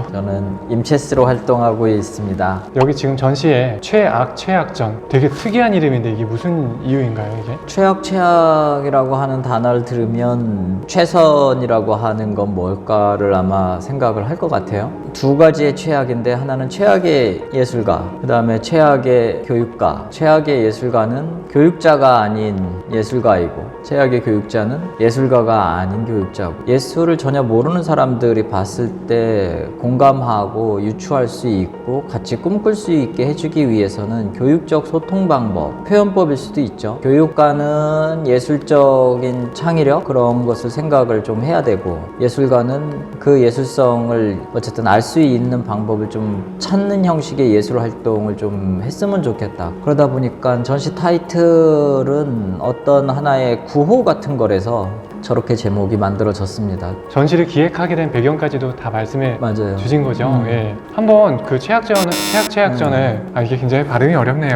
활동하 임체스로 활동하고 있습니다. 여기 지금 전시에 최악 최악전 되게 특이한 이름인데 이게 무슨 이유인가요 이게? 최악 최악이라고 하는 단어를 들으면 최선이라고 하는 건 뭘까를 아마 생각을 할 것 같아요. 두 가지의 최악인데 하나는 최악의 예술가, 그 다음에 최악의 교육가. 최악의 예술가는 교육자가 아닌 예술가이고 최악의 교육자는 예술가가 아닌 교육자고 예술을 전혀 모르는 사람들이 봤을 때 공감하 고 유추할 수 있고 같이 꿈꿀 수 있게 해주기 위해서는 교육적 소통 방법, 표현법일 수도 있죠. 교육가는 예술적인 창의력 그런 것을 생각을 좀 해야 되고 예술가는 그 예술성을 어쨌든 알 수 있는 방법을 좀 찾는 형식의 예술 활동을 좀 했으면 좋겠다. 그러다 보니까 전시 타이틀은 어떤 하나의 구호 같은 거라서 저렇게 제목이 만들어졌습니다. 전시를 기획하게 된 배경까지도 다 말씀해 맞아요. 주신 거죠. 음. 예. 한번 그 최악전 최악 최악전을 아 이게 굉장히 발음이 어렵네요.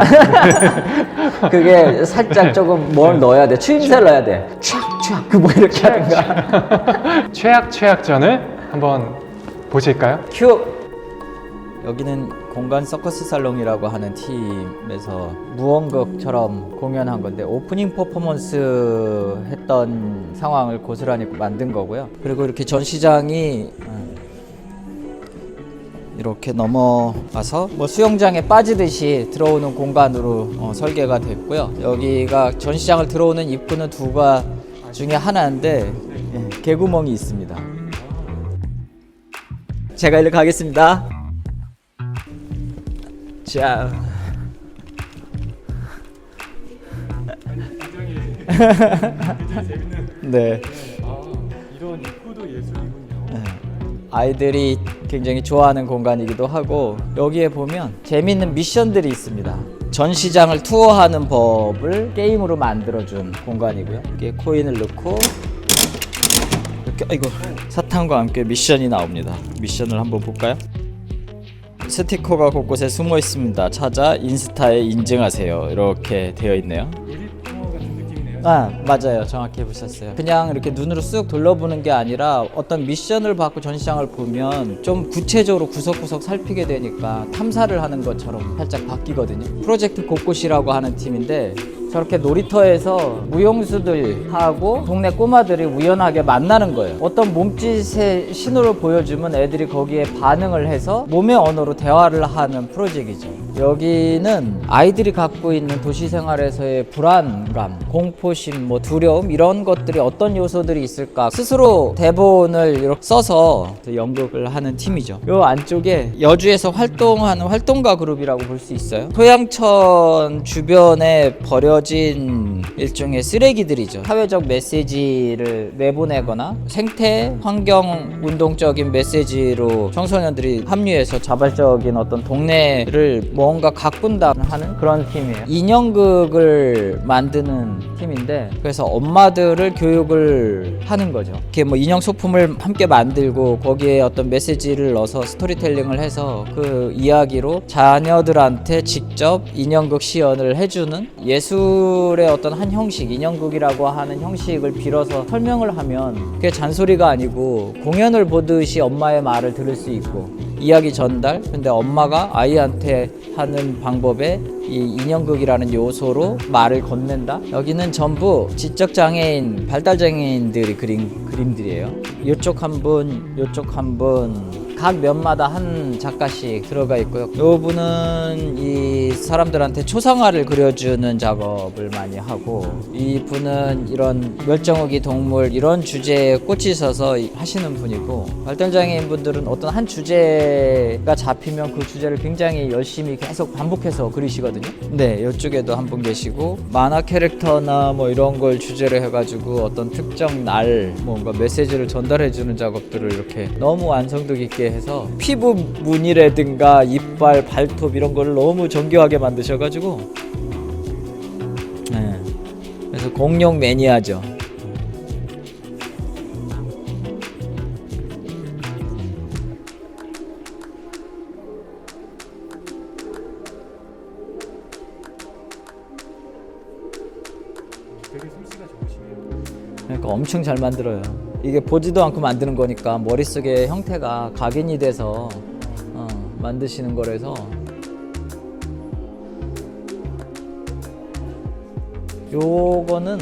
그게 살짝 조금 뭘 넣어야 돼. 추임새를 넣어야 돼. 촥촥 그뭐 이렇게 하든가. 최악 최악전을 한번 보실까요? 큐. 여기는 공간 서커스 살롱이라고 하는 팀에서 무언극처럼 공연한 건데 오프닝 퍼포먼스 했던 상황을 고스란히 만든 거고요. 그리고 이렇게 전시장이 어, 이렇게 넘어가서 뭐 수영장에 빠지듯이 들어오는 공간으로 어, 설계가 됐고요. 여기가 전시장을 들어오는 입구는 두가 중에 하나인데 예, 개구멍이 있습니다. 제가 일로 가겠습니다. 자. 네. 이런 입구도 예술이군요. 아이들이 굉장히 좋아하는 공간이기도 하고 여기에 보면 재밌는 미션들이 있습니다. 전시장을 투어하는 법을 게임으로 만들어준 공간이고요. 여기에 코인을 넣고 이렇게 아이고 사탕과 함께 미션이 나옵니다. 미션을 한번 볼까요? 스티커가 곳곳에 숨어 있습니다. 찾아 인스타에 인증하세요. 이렇게 되어 있네요. 아 맞아요 정확히 보셨어요 그냥 이렇게 눈으로 쓱 둘러보는 게 아니라 어떤 미션을 받고 전시장을 보면 좀 구체적으로 구석구석 살피게 되니까 탐사를 하는 것처럼 살짝 바뀌거든요 프로젝트 곳곳이라고 하는 팀인데 저렇게 놀이터에서 무용수들하고 동네 꼬마들이 우연하게 만나는 거예요. 어떤 몸짓의 신호를 보여주면 애들이 거기에 반응을 해서 몸의 언어로 대화를 하는 프로젝트이죠. 여기는 아이들이 갖고 있는 도시 생활에서의 불안감, 공포심, 뭐 두려움 이런 것들이 어떤 요소들이 있을까 스스로 대본을 이렇게 써서 연극을 하는 팀이죠. 요 안쪽에 여주에서 활동하는 활동가 그룹이라고 볼 수 있어요. 소양천 주변에 버려진 일종의 쓰레기들이죠. 사회적 메시지를 내보내거나 생태 환경 운동적인 메시지로 청소년들이 합류해서 자발적인 어떤 동네를 뭔가 가꾼다 하는 그런 팀이에요. 인형극을 만드는 팀인데 그래서 엄마들을 교육을 하는 거죠. 이렇게 뭐 인형 소품을 함께 만들고 거기에 어떤 메시지를 넣어서 스토리텔링을 해서 그 이야기로 자녀들한테 직접 인형극 시연을 해주는 예술의 어떤 한 형식, 인형극이라고 하는 형식을 빌어서 설명을 하면 그게 잔소리가 아니고 공연을 보듯이 엄마의 말을 들을 수 있고 이야기 전달. 근데 엄마가 아이한테 하는 방법에 이 인형극이라는 요소로 말을 건넨다. 여기는 전부 지적 장애인 발달 장애인들이 그린 그림들이에요. 이쪽 한분 이쪽 한분 각 면마다 한 작가씩 들어가 있고요. 이 분은 이 사람들한테 초상화를 그려주는 작업을 많이 하고 이 분은 이런 멸종위기 동물 이런 주제에 꽂히셔서 하시는 분이고 발달장애인 분들은 어떤 한 주제가 잡히면 그 주제를 굉장히 열심히 계속 반복해서 그리시거든요. 네, 이쪽에도 한 분 계시고 만화 캐릭터나 뭐 이런 걸 주제로 해가지고 어떤 특정 날 뭔가 메시지를 전달해주는 작업들을 이렇게 너무 완성도 깊게 해서 피부 무늬라든가 이빨, 발톱 이런 걸 너무 정교하게 만드셔가지고 네. 그래서 공룡 매니아죠. 그러니까 엄청 잘 만들어요. 이게 보지도 않고 만드는 거니까 머릿속에 형태가 각인이 돼서 어, 만드시는 거라서. 요거는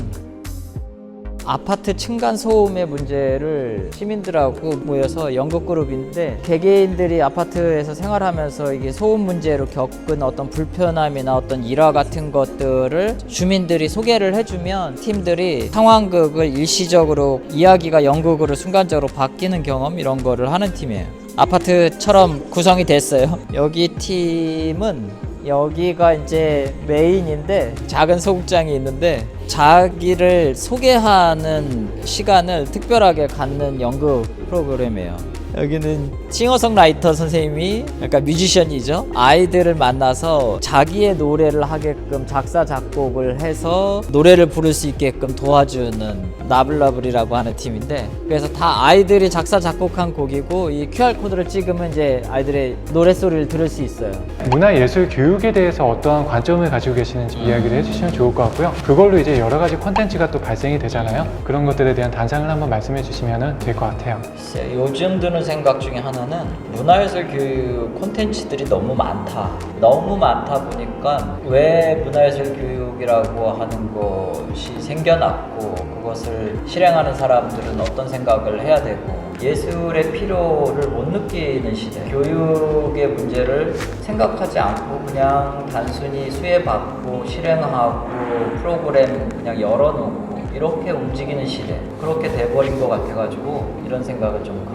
아파트 층간 소음의 문제를 시민들하고 모여서 연극 그룹인데 개개인들이 아파트에서 생활하면서 이게 소음 문제로 겪은 어떤 불편함이나 어떤 일화 같은 것들을 주민들이 소개를 해주면 팀들이 상황극을 일시적으로 이야기가 연극으로 순간적으로 바뀌는 경험 이런 거를 하는 팀이에요. 아파트처럼 구성이 됐어요. 여기 팀은 여기가 이제 메인인데 작은 소극장이 있는데 자기를 소개하는 시간을 특별하게 갖는 연극 프로그램이에요. 여기는 싱어송라이터 선생님이 그러니까 뮤지션이죠. 아이들을 만나서 자기의 노래를 하게끔 작사 작곡을 해서 노래를 부를 수 있게끔 도와주는 나블러블이라고 하는 팀인데 그래서 다 아이들이 작사 작곡한 곡이고 이 QR 코드를 찍으면 이제 아이들의 노래 소리를 들을 수 있어요. 문화예술 교육에 대해서 어떠한 관점을 가지고 계시는지 이야기를 해주시면 좋을 것 같고요. 그걸로 이제 여러 가지 콘텐츠가 또 발생이 되잖아요. 그런 것들에 대한 단상을 한번 말씀해 주시면 될 것 같아요. 글쎄, 요즘 드는 생각 중에 하나는 문화예술 교육 콘텐츠들이 너무 많다. 너무 많다 보니까 왜 문화예술 교육이라고 하는 것이 생겨났고 그것을 실행하는 사람들은 어떤 생각을 해야 되고 예술의 필요를 못 느끼는 시대. 교육의 문제를 생각하지 않고 그냥 단순히 수혜받고 실행하고 프로그램 그냥 열어놓고 이렇게 움직이는 시대. 그렇게 돼버린 것 같아가지고 이런 생각을 좀.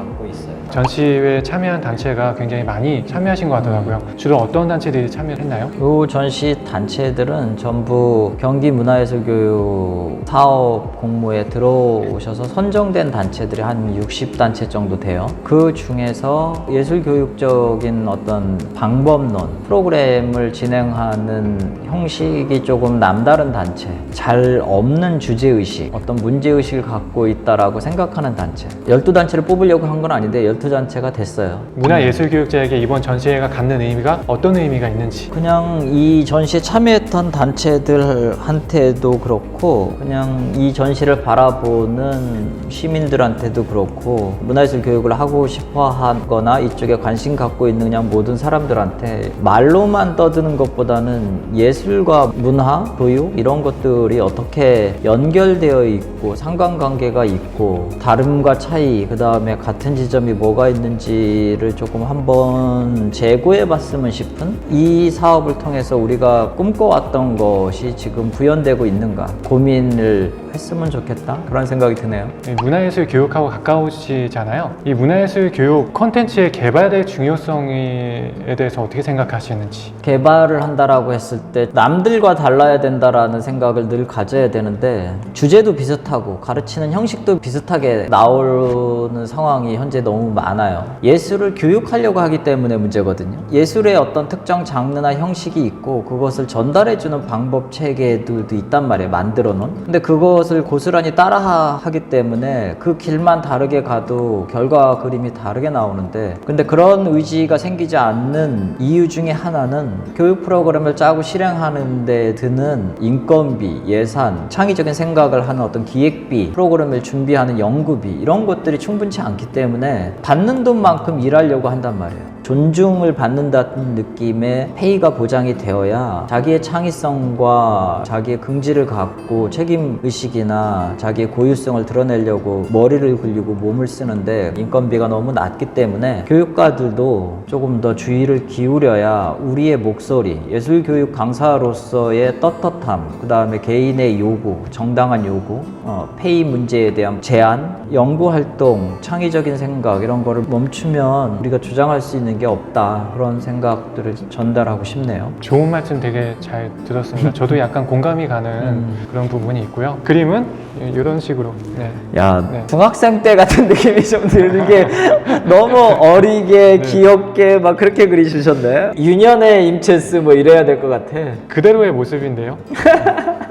전시회에 참여한 단체가 굉장히 많이 참여하신 것 같더라고요. 주로 어떤 단체들이 참여를 했나요? 요 전시 단체들은 전부 경기 문화예술교육 사업 공모에 들어오셔서 선정된 단체들이 한 60단체 정도 돼요. 그 중에서 예술교육적인 어떤 방법론, 프로그램을 진행하는 형식이 조금 남다른 단체, 잘 없는 주제의식, 어떤 문제의식을 갖고 있다라고 생각하는 단체. 12단체를 뽑으려고 한 건 아닌데 12 단체가 됐어요. 문화예술교육자에게 이번 전시회가 갖는 의미가 어떤 의미가 있는지 그냥 이 전시에 참여했던 단체들한테도 그렇고 그냥 이 전시를 바라보는 시민들한테도 그렇고 문화예술 교육을 하고 싶어 하거나 이쪽에 관심 갖고 있는 그냥 모든 사람들한테 말로만 떠드는 것보다는 예술과 문화, 교육 이런 것들이 어떻게 연결되어 있고 상관관계가 있고 다름과 차이 그 다음에 같은 지점이 뭐가 있는지를 조금 한번 재고해 봤으면 싶은 이 사업을 통해서 우리가 꿈꿔왔던 것이 지금 구현되고 있는가 고민을 했으면 좋겠다 그런 생각이 드네요. 이 문화예술 교육하고 가까우시잖아요. 이 문화예술 교육 컨텐츠의 개발의 중요성에 대해서 어떻게 생각하시는지 개발을 한다라고 했을 때 남들과 달라야 된다라는 생각을 늘 가져야 되는데 주제도 비슷하고 가르치는 형식도 비슷하게 나오는 상황이 현재 너무 많아요. 예술을 교육하려고 하기 때문에 문제거든요. 예술의 어떤 특정 장르나 형식이 있고 그것을 전달해주는 방법 체계들도 있단 말이에요. 만들어 놓은. 근데 그것을 고스란히 따라 하기 때문에 그 길만 다르게 가도 결과 그림이 다르게 나오는데 근데 그런 의지가 생기지 않는 이유 중에 하나는 교육 프로그램을 짜고 실행하는 데 드는 인건비, 예산, 창의적인 생각을 하는 어떤 기획비, 프로그램을 준비하는 연구비 이런 것들이 충분치 않기 때문에 받는 돈만큼 일하려고 한단 말이에요. 존중을 받는다는 느낌의 페이가 보장이 되어야 자기의 창의성과 자기의 긍지를 갖고 책임 의식이나 자기의 고유성을 드러내려고 머리를 굴리고 몸을 쓰는데 인건비가 너무 낮기 때문에 교육가들도 조금 더 주의를 기울여야 우리의 목소리, 예술교육 강사로서의 떳떳함, 그 다음에 개인의 요구, 정당한 요구, 어, 페이 문제에 대한 제안, 연구활동, 창의적인 생각 이런 거를 멈추면 우리가 주장할 수 있는 게 없다 그런 생각들을 전달하고 싶네요. 좋은 말씀 되게 잘 들었습니다. 저도 약간 공감이 가는 음. 그런 부분이 있고요. 그림은 이런 식으로 네. 야 네. 중학생 때 같은 느낌이 좀 드는 게 너무 어리게 귀엽게 막 그렇게 그리주셨네. 유년의 임체스 뭐 이래야 될 것 같아. 그대로의 모습인데요.